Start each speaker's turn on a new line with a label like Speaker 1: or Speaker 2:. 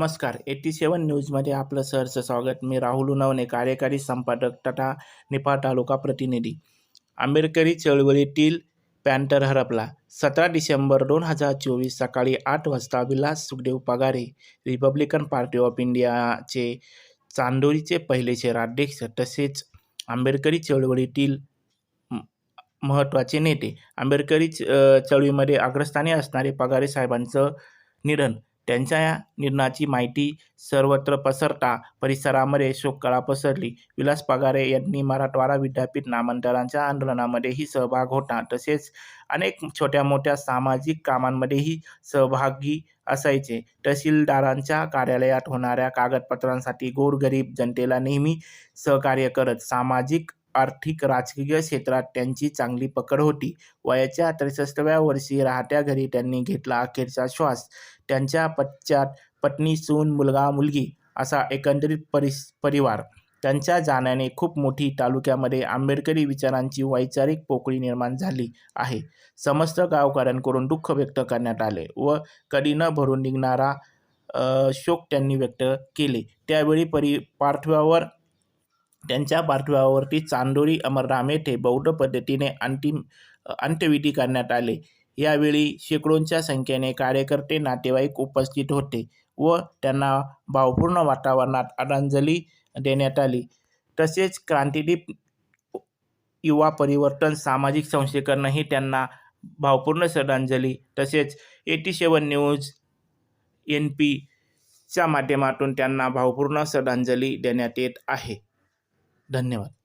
Speaker 1: नमस्कार. एटी सेवन न्यूजमध्ये आपलं सहर्ष स्वागत. मी राहुल उनवणे कार्यकारी संपादक तथा निफाड तालुका प्रतिनिधी. आंबेडकरी चळवळीतील पॅन्टर हरपला. सतरा डिसेंबर दोन हजार चोवीस सकाळी आठ वाजता Vilas Sukhdev Pagare Republican Party of इंडियाचे चांदोरीचे पहिले शहराध्यक्ष तसेच आंबेडकरी चळवळीतील महत्त्वाचे नेते. आंबेडकरी च- चळवळीमध्ये अग्रस्थानी असणारे पगारे साहेबांचं निधन. त्यांच्या या निर्णयाची माहिती सर्वत्र पसरता परिसरामध्ये शोककळा पसरली. विलास पगारे यांनी मराठवाडा विद्यापीठ नामांतरांच्या आंदोलनामध्येही सहभाग होता. तसेच अनेक छोट्या मोठ्या सामाजिक कामांमध्येही सहभागी असायचे. तहसीलदारांच्या कार्यालयात होणाऱ्या कागदपत्रांसाठी गोरगरीब जनतेला नेहमी सहकार्य करत सामाजिक आर्थिक राजकीय क्षेत्रात त्यांची चांगली पकड होती. वयाच्या त्रेसष्टव्या वर्षी राहत्या घरी त्यांनी घेतला अखेरचा श्वास. त्यांच्या पश्चात पत्नी सून मुलगा मुलगी असा एकंदरीत परिस परिवार. त्यांच्या जाण्याने खूप मोठी तालुक्यामध्ये आंबेडकरी विचारांची वैचारिक पोकळी निर्माण झाली आहे. समस्त गावकऱ्यांकडून दुःख व्यक्त करण्यात आले व कधी न भरून निघणारा शोक त्यांनी व्यक्त केले. त्यावेळी परि पार्थिवावर त्यांच्या पार्थिवावरती चांदोरी अमरराम येथे बौद्ध पद्धतीने अंतिम अंत्यविधी करण्यात आले. यावेळी शेकडोंच्या संख्येने कार्यकर्ते नातेवाईक उपस्थित होते व त्यांना भावपूर्ण वातावरणात आदरांजली देण्यात आली. तसेच क्रांतिदीप युवा परिवर्तन सामाजिक संशोधकरणही त्यांना भावपूर्ण श्रद्धांजली. तसेच एटी सेवन न्यूज एन पीच्या माध्यमातून त्यांना भावपूर्ण श्रद्धांजली देण्यात येत आहे. धन्यवाद.